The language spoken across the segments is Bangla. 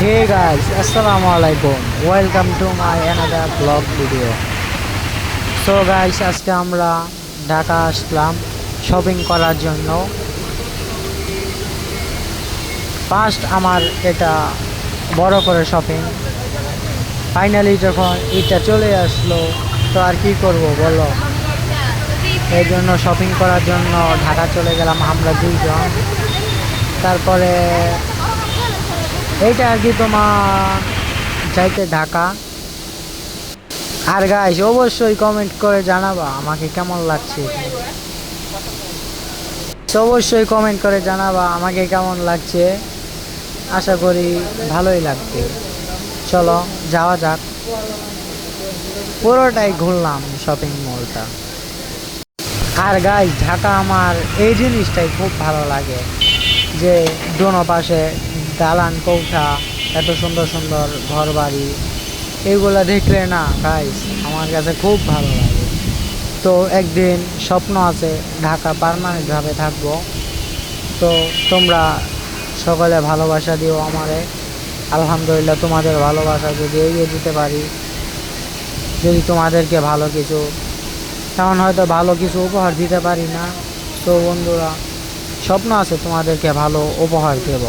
Hey guys, Assalamu alaikum. Welcome to my another vlog video. So guys, আজকে আমরা ঢাকা আসলাম শপিং করার জন্য ফার্স্ট আমার এটা বড় করে শপিং ফাইনালি যখন এটা চলে আসলো তো আর কি করব বলো এই জন্য শপিং করার জন্য ঢাকা চলে গেলাম আমরা দুইজন তারপরে এইটা আর কি তোমার যাইতে ঢাকা। আর গাইস অবশ্যই কমেন্ট করে জানাবা, আমাকে কেমন লাগছে অবশ্যই কমেন্ট করে জানাবা, আমাকে কেমন লাগছে? আশা করি ভালোই লাগবে। চলো, যাওয়া যাক। পুরোটাই ঘুরলাম শপিং মলটা আর গাইস ঢাকা আমার এই জিনিসটাই খুব ভালো লাগে, যে দোনো পাশে দালান, কৌঠা, এত সুন্দর সুন্দর ঘর বাড়ি এইগুলা দেখলে না গাইস আমার কাছে খুব ভালো লাগে। তো একদিন স্বপ্ন আছে ঢাকা পারমানেন্টভাবে থাকব। তো তোমরা সকলে ভালোবাসা দিও আমারে। আলহামদুলিল্লাহ তোমাদের ভালোবাসা যদি এগিয়ে দিতে পারি, যদি তোমাদেরকে ভালো কিছু, তেমন হয়তো ভালো কিছু উপহার দিতে পারি না। তো বন্ধুরা, স্বপ্ন আছে তোমাদেরকে ভালো উপহার দেব।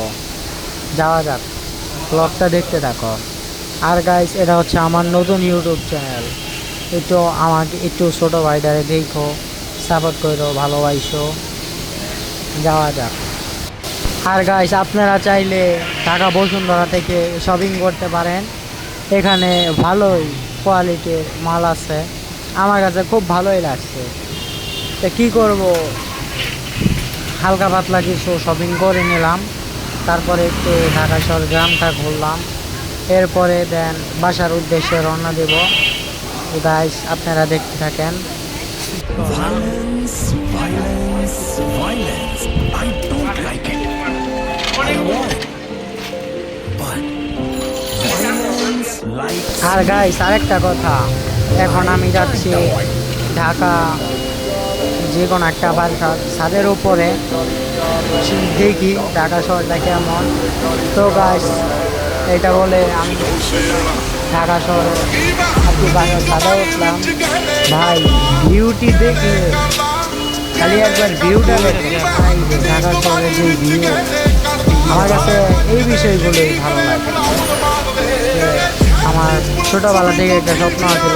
যাওয়া যাক। ব্লগটা দেখতে থাকো। আর গাইস এটা হচ্ছে আমার নতুন ইউটিউব চ্যানেল একটু আমাকে, একটু ছোটো ভাইদারে দেখো সাপোর্ট করো, ভালোবাসো। যাওয়া যাক। আর গাইস আপনারা চাইলে ঢাকা বসুন্ধরা থেকে শপিং করতে পারেন। এখানে ভালোই কোয়ালিটির মাল আছে। আমার কাছে খুব ভালোই লাগছে। তো কী করব? হালকা পাতলা কিছু শপিং করে নিলাম। তারপরে একটু ঢাকা শহর গ্রামটা ঘুরলাম। এরপরে দেন বাসার উদ্দেশ্যে রওনা দেব। গাইস আপনারা দেখতে থাকেন। আর গাইস আরেকটা কথা। এখন আমি যাচ্ছি ঢাকা যে কোনো একটা বাসা ছাদের উপরে। দেখি ঢাকা শহরটা কেমন তো গাইস এটা বলে আমি ঢাকা শহরে আর কি ছাদে উঠলাম। ভাই ভিউটি দেখলে খালি একবার ভিউটা ভাই ঢাকা শহরের যে ভিউ আমার কাছে এই বিষয়গুলোই ভালো লাগে। আমার ছোটোবেলা থেকে একটা স্বপ্ন ছিল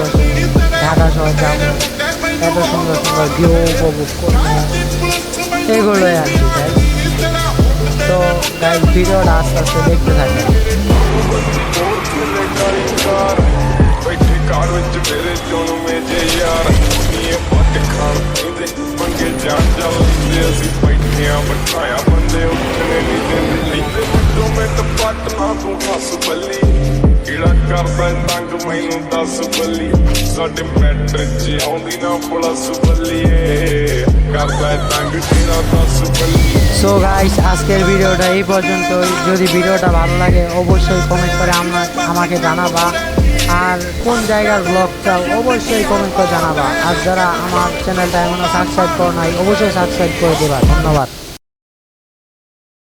ঢাকা শহর যাব, এত সুন্দর সুন্দর ভিউ উপভোগ করব। এগুলোই আর কি তো গাইজ ভিডিওটা আস্তে আস্তে দেখতে থাকে ਬੈਠੇ ਕਾਰ ਵਿੱਚ ਮੇਰੇ ਚੋਣ ਮੇਜੇ ਯਾਰ ਨੀਏ ਪੱਟ ਖਾਣ ਪੀਂਦੇ ਮੰਗੇ ਜਾਣ ਚੱਲਦੇ ਅਸੀਂ ਬੈਠਿਆਂ ਬਿਠਾਇਆ ਬੰਦੇ ਉੱਠਣੇ ਨਹੀਂ ਦਿੰਦੇ ਲੈਂਦੇ ਵੱਲੋਂ ਮੈਂ ਤਾਂ ਪੱਟ ਨਾ ਤੂੰ ਹੱਸ ਬੱਲੀ ਕਿਹੜਾ ਕਰਦਾ ਏ ਤੰਗ ਮੈਨੂੰ ਦੱਸ ਬੱਲੀ ਸਾਡੇ ਮੈਟਰ 'ਚ ਆਉਂਦੀ ਨਾ ਪੁਲਿਸ ਬੱਲੀਏ সো গাইস আজকের ভিডিওটা এই পর্যন্ত যদি ভিডিওটা ভালো লাগে, অবশ্যই কমেন্ট করে আমরা আমাকে জানাবা। আর কোন জায়গার ব্লগ চাও অবশ্যই কমেন্ট করে জানাবা। আর যারা আমার চ্যানেলটা এখনও সাবস্ক্রাইব করো নাই, অবশ্যই সাবস্ক্রাইব করে দেবা। ধন্যবাদ।